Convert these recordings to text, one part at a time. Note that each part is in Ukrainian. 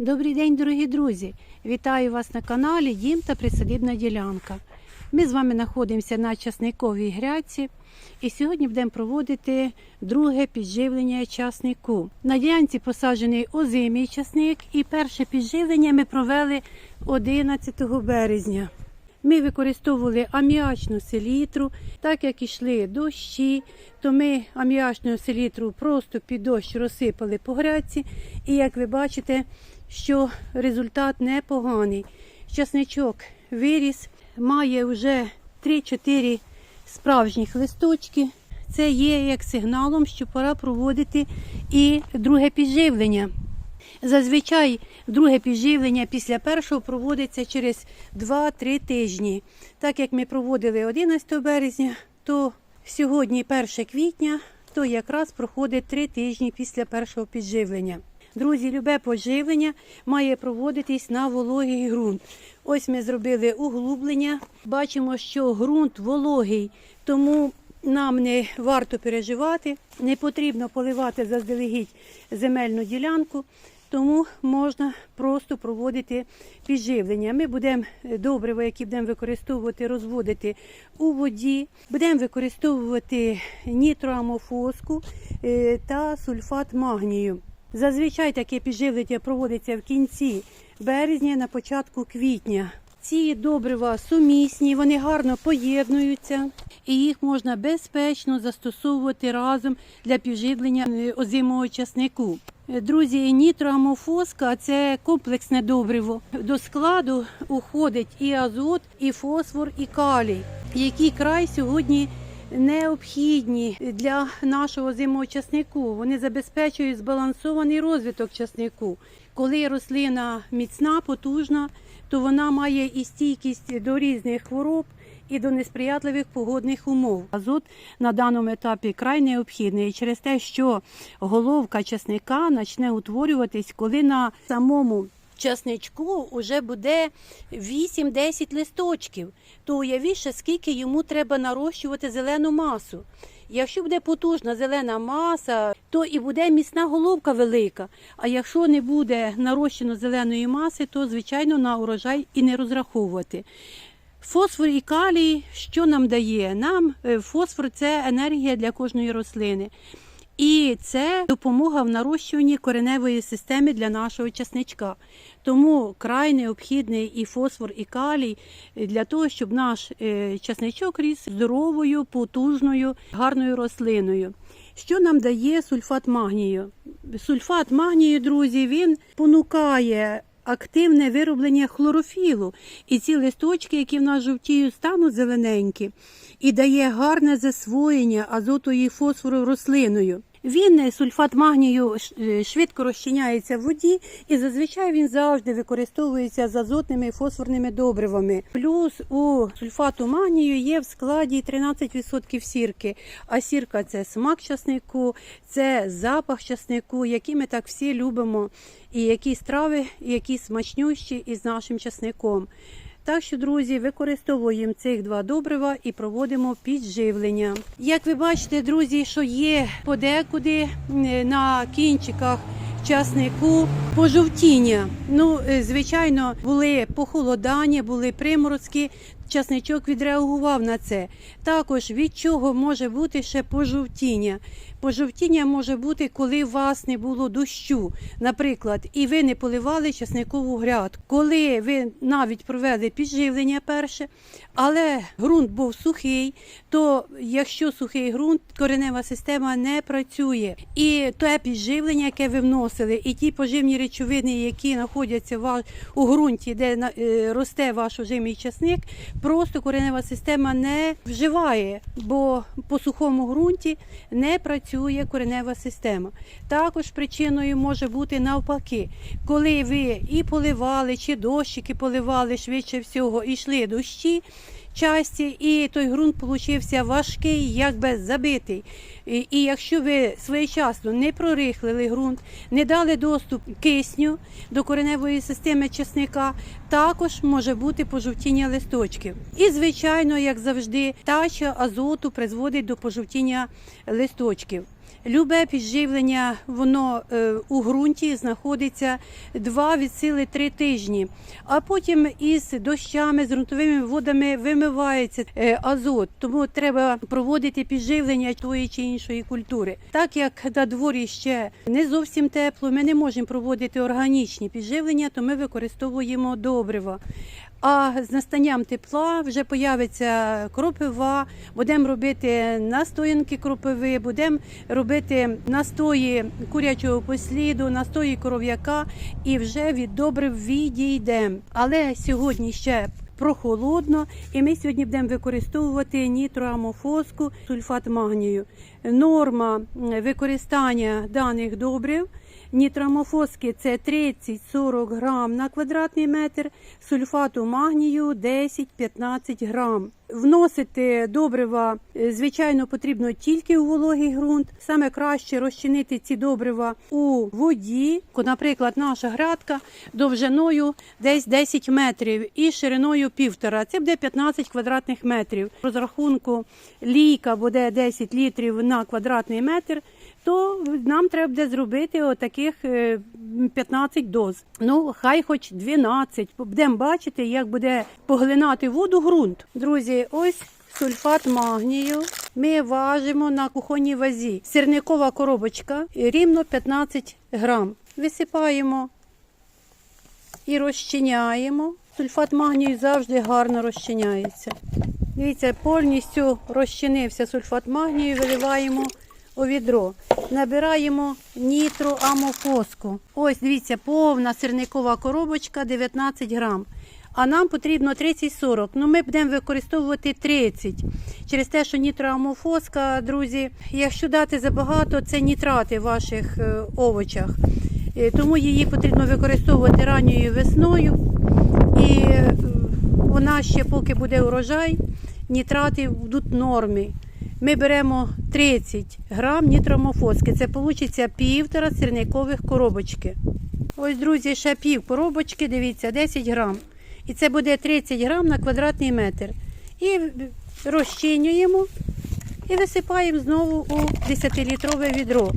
Добрий день, дорогі друзі! Вітаю вас на каналі Дім та Присадибна ділянка. Ми з вами знаходимося на часниковій грядці і сьогодні будемо проводити друге підживлення часнику. На ділянці посаджений озимий часник і перше підживлення ми провели 11 березня. Ми використовували аміачну селітру, так як ішли дощі, то ми аміачну селітру просто під дощ розсипали по грядці. І як ви бачите, що результат непоганий. Часничок виріс, має вже 3-4 справжніх листочки. Це є як сигналом, що пора проводити і друге підживлення. Зазвичай друге підживлення після першого проводиться через 2-3 тижні. Так як ми проводили 11 березня, то сьогодні 1 квітня, то якраз проходить 3 тижні після першого підживлення. Друзі, любе поживлення має проводитись на вологий ґрунт. Ось ми зробили углублення. Бачимо, що ґрунт вологий, тому нам не варто переживати, не потрібно поливати заздалегідь земельну ділянку, тому можна просто проводити підживлення. Ми будемо добриво, які будемо використовувати, розводити у воді, будемо використовувати нітроамофоску е, та сульфат магнію. Зазвичай таке підживлення проводиться в кінці березня, на початку квітня. Ці добрива сумісні, вони гарно поєднуються і їх можна безпечно застосовувати разом для підживлення озимого часнику. Друзі, нітроамофоска це комплексне добриво. До складу уходить і азот, і фосфор, і калій, які край сьогодні необхідні для нашого зимового часнику. Вони забезпечують збалансований розвиток часнику. Коли рослина міцна, потужна, то вона має і стійкість до різних хвороб і до несприятливих погодних умов. Азот на даному етапі край необхідний через те, що головка часника почне утворюватись, коли на самому часничку вже буде 8-10 листочків, то уявіть, ще, скільки йому треба нарощувати зелену масу. Якщо буде потужна зелена маса, то і буде міцна головка велика. А якщо не буде нарощено зеленої маси, то звичайно на урожай і не розраховувати. Фосфор і калій, що нам дає? Нам е, фосфор це енергія для кожної рослини. І це допомога в нарощуванні кореневої системи для нашого часничка. Тому край необхідний і фосфор, і калій для того, щоб наш е, часничок ріс здоровою, потужною, гарною рослиною. Що нам дає сульфат магнію? Сульфат магнію, друзі, він понукає активне вироблення хлорофілу. І ці листочки, які в нас жовтіють, стануть зелененькі, і дає гарне засвоєння азоту і фосфору рослиною. Він сульфат магнію е, швидко розчиняється в воді, і зазвичай він завжди використовується з азотними і фосфорними добривами. Плюс у сульфату магнію є в складі 13% сірки. А сірка це смак часнику, це запах часнику, який ми так всі любимо, і які страви, які смачнющі із нашим часником. Так що, друзі, використовуємо цих два добрива і проводимо підживлення. Як ви бачите, друзі, що є подекуди е, на кінчиках часнику пожовтіння. Ну, е, звичайно, були похолодання, були приморозки. Часничок відреагував на це. Також від чого може бути ще пожовтіння. Пожовтіння може бути, коли у вас не було дощу, наприклад, і ви не поливали часникову грядку. Коли ви навіть провели підживлення перше, але ґрунт був сухий, то якщо сухий ґрунт, коренева система не працює. І те підживлення, яке ви вносили, і ті поживні речовини, які знаходяться у ґрунті, де е, росте ваш ожимий часник, просто коренева система не вживає, бо по сухому ґрунті не працює коренева система. Також причиною може бути навпаки, коли ви і поливали, чи дощики поливали швидше всього, і йшли дощі. Часті, і той ґрунт получився важкий, якби забитий. І, і якщо ви своєчасно не прорихлили ґрунт, не дали доступ кисню до кореневої системи часника, також може бути пожовтіння листочків. І, звичайно, як завжди, тача азоту призводить до пожовтіння листочків. Любе підживлення, воно е, у ґрунті знаходиться 2 від сили 3 тижні, а потім із дощами, з ґрунтовими водами вимивається е, азот. Тому треба проводити підживлення тої чи іншої культури. Так як на дворі ще не зовсім тепло, ми не можемо проводити органічні підживлення, то ми використовуємо добрива. А з настанням тепла вже появиться кропива, будемо робити настоянки кропиви, будемо робити настої курячого посліду, настої коров'яка і вже від добрив відійдемо. Але сьогодні ще прохолодно, і ми сьогодні будемо використовувати нітроамофоску, сульфат магнію. Норма використання даних добрив Нітрамофоски це 30-40 грам на квадратний метр, сульфату магнію 10-15 грам. Вносити добрива, е, звичайно, потрібно тільки у вологий ґрунт. Саме краще розчинити ці добрива у воді. Наприклад, наша грядка довжиною десь 10 метрів і шириною півтора. Це буде 15 квадратних метрів. Розрахунку лійка буде 10 літрів на квадратний метр то нам треба буде зробити отаких е, 15 доз. Ну, хай хоч 12. Будемо бачити, як буде поглинати воду ґрунт. Друзі, ось сульфат магнію. Ми важимо на кухонній вазі. Сірникова коробочка рівно 15 грам. Висипаємо і розчиняємо. Сульфат магнію завжди гарно розчиняється. Дивіться, повністю розчинився сульфат магнію, виливаємо у відро. Набираємо нітроамофоску. Ось дивіться, повна сирникова коробочка 19 грам. А нам потрібно 30-40. Ну, ми будемо використовувати 30. Через те, що нітроамофоска, друзі, якщо дати забагато, це нітрати в ваших е, овочах. Е, Тому її потрібно використовувати ранньою весною. І е, вона ще, поки буде урожай, нітрати будуть в нормі. Ми беремо 30 грам нітромофоски. Це вийде півтора сірникових коробочки. Ось, друзі, ще пів коробочки, дивіться, 10 грам. І це буде 30 грам на квадратний метр. І розчинюємо і висипаємо знову у 10-літрове відро.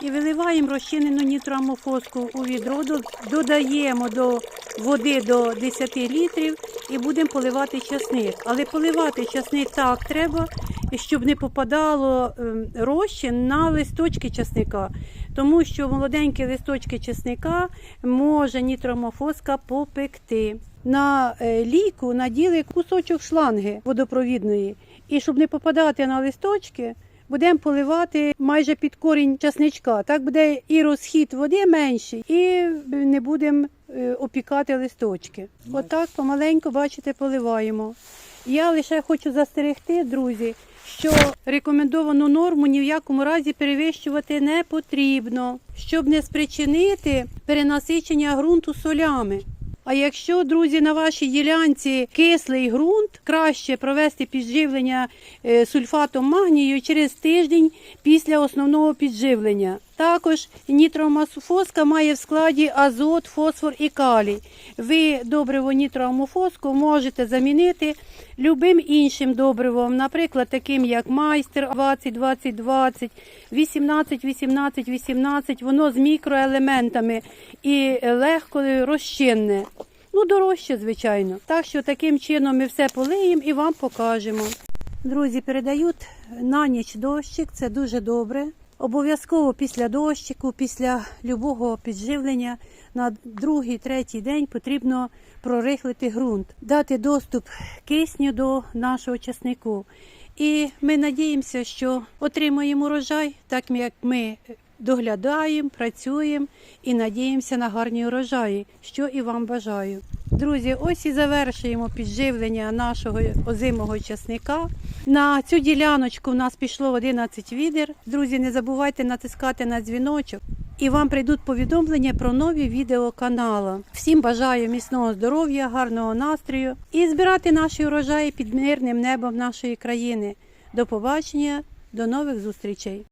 І виливаємо розчинену нітроамофоску у відро, додаємо до води до 10 літрів і будемо поливати часник. Але поливати часник так треба, щоб не попадало ем, розчин на листочки часника. Тому що молоденькі листочки часника може нітроамофоска попекти. На е, лійку наділи кусочок шланги водопровідної. І щоб не попадати на листочки, будемо поливати майже під корінь часничка. Так буде і розхід води менший, і не будемо е, опікати листочки. Отак помаленьку, бачите, поливаємо. Я лише хочу застерегти, друзі, що рекомендовану норму ні в якому разі перевищувати не потрібно, щоб не спричинити перенасичення ґрунту солями. А якщо, друзі, на вашій ділянці кислий ґрунт, краще провести підживлення е, сульфатом магнію через тиждень після основного підживлення. Також нітроамофоска має в складі азот, фосфор і калій. Ви добриво нітроамофоску можете замінити любим іншим добривом, наприклад, таким як майстер 20 20 20 18 18 18 воно з мікроелементами і легко розчинне. Ну, дорожче, звичайно. Так що таким чином ми все полиємо і вам покажемо. Друзі, передають на ніч дощик, це дуже добре. Обов'язково після дощику, після любого підживлення на другий, третій день потрібно прорихлити ґрунт, дати доступ кисню до нашого часнику. І ми надіємося, що отримаємо урожай, так як ми доглядаємо, працюємо і надіємося на гарні урожаї, що і вам бажаю. Друзі, ось і завершуємо підживлення нашого озимого часника. На цю діляночку в нас пішло 11 відер. Друзі, не забувайте натискати на дзвіночок. І вам прийдуть повідомлення про нові відео каналу. Всім бажаю міцного здоров'я, гарного настрою і збирати наші урожаї під мирним небом нашої країни. До побачення, до нових зустрічей!